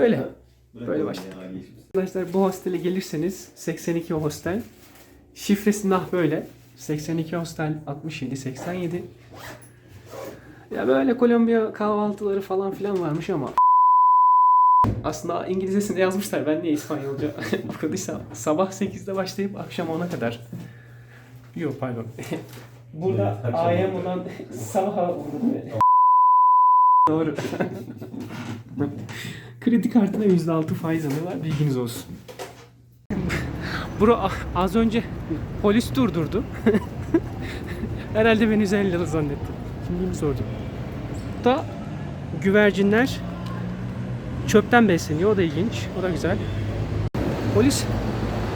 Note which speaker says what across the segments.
Speaker 1: Böyle. Böyle başladık. Arkadaşlar bu hostele gelirseniz 82 hostel. Şifresi nah böyle. 82 hostel 67 87. Ya böyle Kolombiya kahvaltıları falan filan varmış ama aslında İngilizcesinde yazmışlar. Ben niye İspanyolca okuduysam. Sabah 8'de başlayıp akşam 10'a kadar. Yok pardon. Burada AM olan sabaha Doğru. Kredi kartına %6 faiz alıyorlar. Bilginiz olsun. Bro a- az önce polis durdurdu. Herhalde beni 150 lira zannetti. Kimliğimi sordum. Da güvercinler çöpten besleniyor. O da ilginç. O da güzel. Polis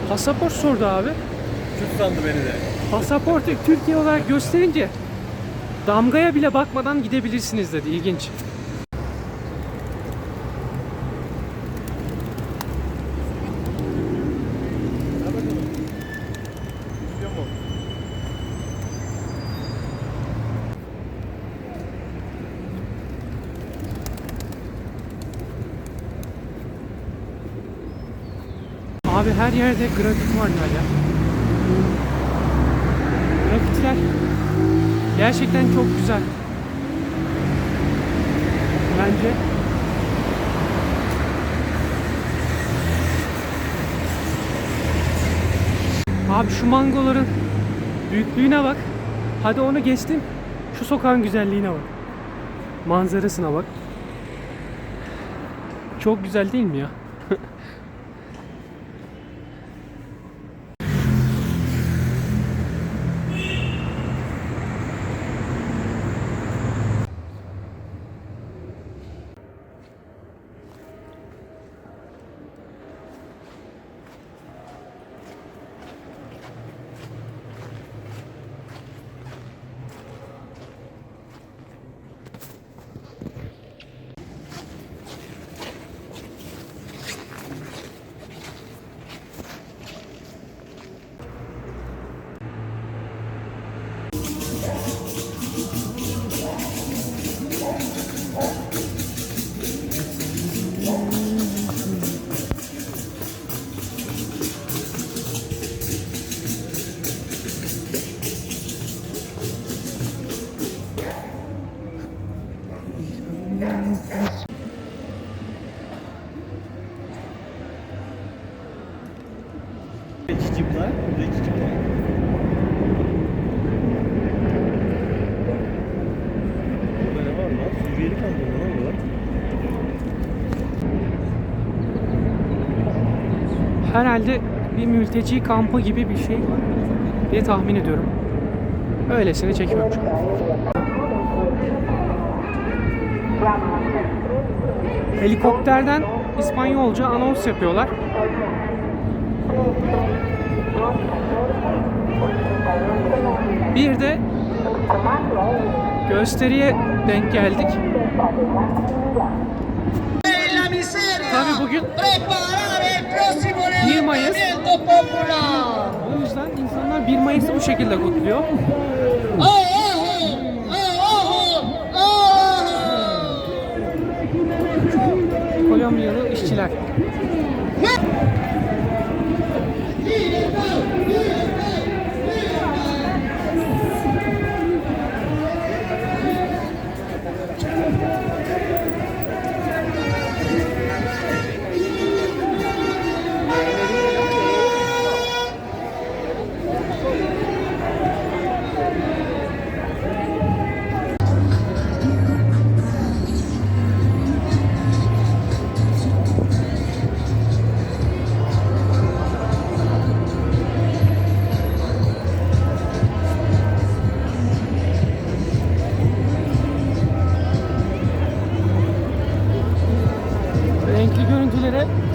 Speaker 1: pasaport sordu abi.
Speaker 2: Kürt sandı beni de.
Speaker 1: Pasaportu Türkiye olarak gösterince damgaya bile bakmadan gidebilirsiniz dedi. İlginç. Abi her yerde grafiti var ya. Grafitiler gerçekten çok güzel. Bence Abi şu mangoların büyüklüğüne bak. Hadi onu geçtim. Şu sokağın güzelliğine bak. Manzarasına bak. Çok güzel değil mi ya?
Speaker 2: Ne lan? Suriyeli kampı mı lan bu?
Speaker 1: Herhalde bir mülteci kampı gibi bir şey diye tahmin ediyorum. Öylesine çekiyorum. Helikopterden İspanyolca anons yapıyorlar. Bir de gösteriye denk geldik. Tabii bugün
Speaker 3: Preparar el próximo
Speaker 1: 1 Mayıs. O yüzden insanlar 1 Mayıs'ı bu şekilde kutluyor.
Speaker 3: ¡Oh! ¡Oh! ¡Oh!
Speaker 1: Kolombiyalı işçiler.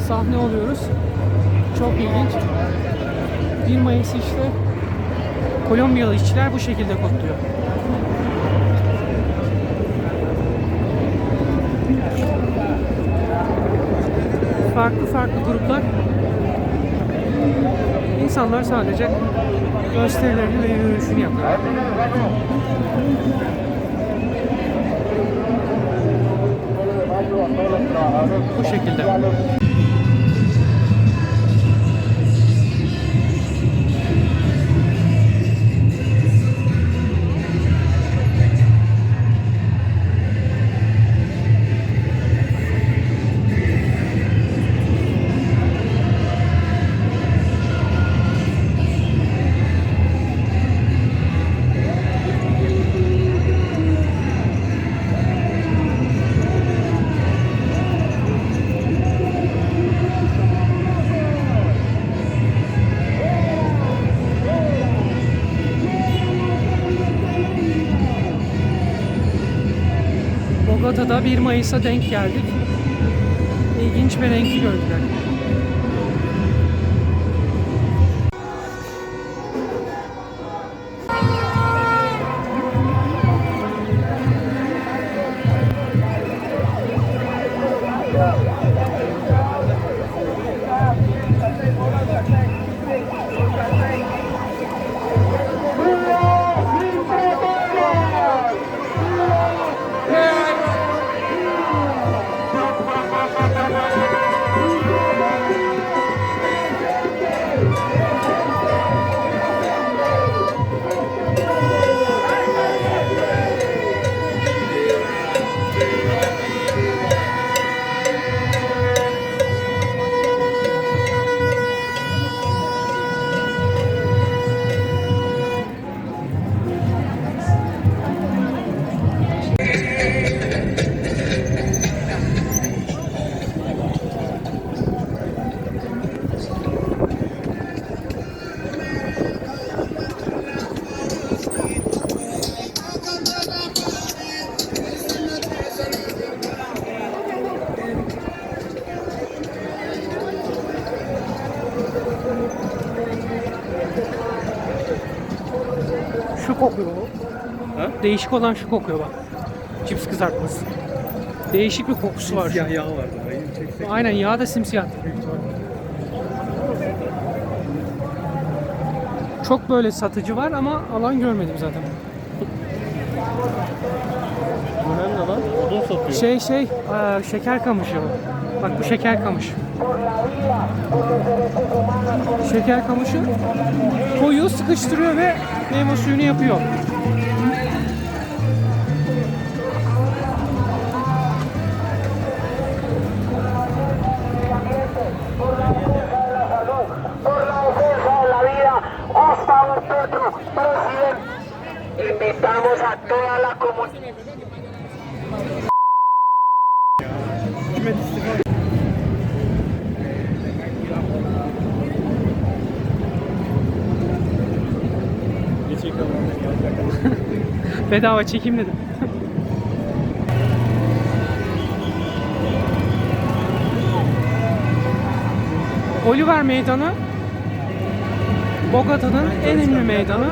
Speaker 1: Sahne oluyoruz. Çok ilginç. 1 Mayıs işte Kolombiyalı işçiler bu şekilde kutluyor. Farklı farklı gruplar insanlar sadece gösterilerini ve yürüyüşünü yapıyor. Bu şekilde. Bogota'da 1 Mayıs'a denk geldik. İlginç bir renkli gördüler. Kokuyor.
Speaker 2: Ha?
Speaker 1: Değişik olan şu kokuyor bak. Cips kızartması. Değişik bir kokusu var.
Speaker 2: Siyah yağ vardı.
Speaker 1: Aynen yağ da simsiyah. Çok böyle satıcı var ama alan görmedim zaten.
Speaker 2: Önemli lan. Odun satıyor.
Speaker 1: Şey şey, şeker kamışı. Bak bu şeker kamışı. Şeker kamışı koyuyor, sıkıştırıyor ve meyve suyunu yapıyor.
Speaker 3: Invitamos a toda la comunidad.
Speaker 2: Hükümet istifa. Ne çekiyorum lan?
Speaker 1: Bedava çekim dedim. Oliver Meydanı Bogota'nın en ünlü meydanı.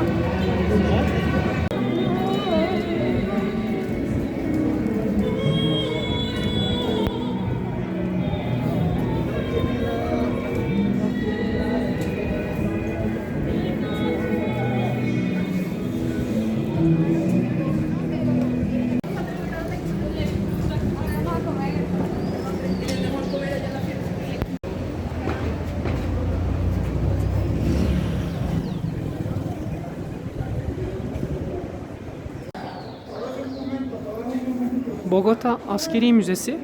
Speaker 1: Bogota Askeri Müzesi.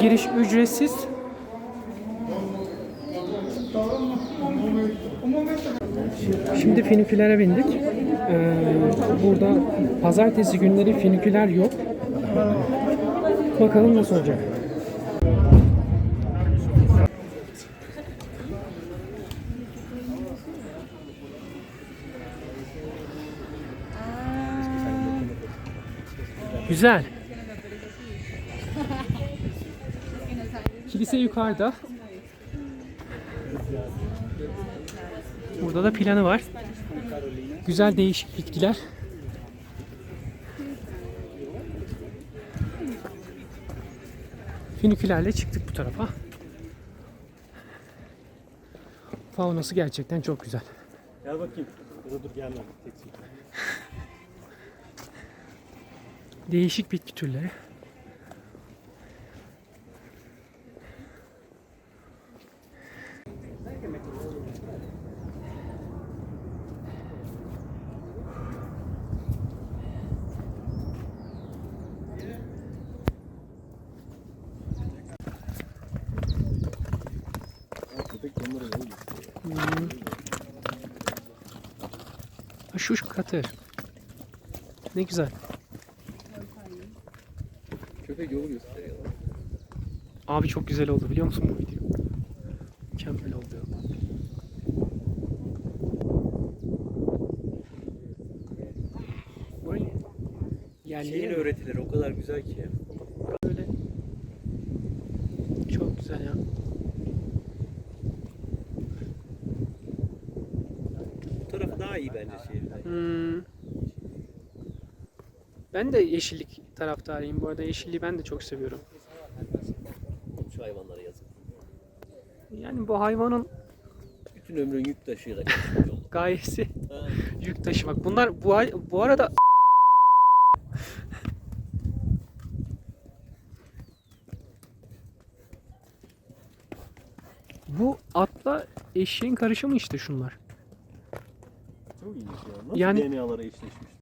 Speaker 1: Giriş ücretsiz. Şimdi finikülere bindik. Ee, burada pazartesi günleri finiküler yok. Bakalım nasıl olacak. Güzel. Kilise yukarıda. Burada da planı var. Güzel değişik bitkiler. Finikülerle çıktık bu tarafa. Faunası gerçekten çok güzel.
Speaker 2: Gel bakayım. Da dur gelme. Tek
Speaker 1: Değişik bitki türleri. Şuş katır. Ne güzel. Abi çok güzel oldu biliyor musun bu video? Mükemmel oldu. Böyle yerli
Speaker 2: Şeyin öğretileri o kadar güzel ki.
Speaker 1: böyle çok güzel ya.
Speaker 2: Bu tarafı daha iyi bence şehirden.
Speaker 1: Hmm. Ben de yeşillik taraftarıyım. Bu arada yeşilliği ben de çok seviyorum. Yani bu hayvanın
Speaker 2: Bütün ömrün yük taşıyarak geçmiş yol.
Speaker 1: gayesi
Speaker 2: Ha.
Speaker 1: yük taşımak. Bunlar bu ay- bu arada bu atla eşeğin karışımı işte şunlar.
Speaker 2: Çok ilginç ya. Nasıl
Speaker 1: Yani-
Speaker 2: DNA'lara eşleşmiş?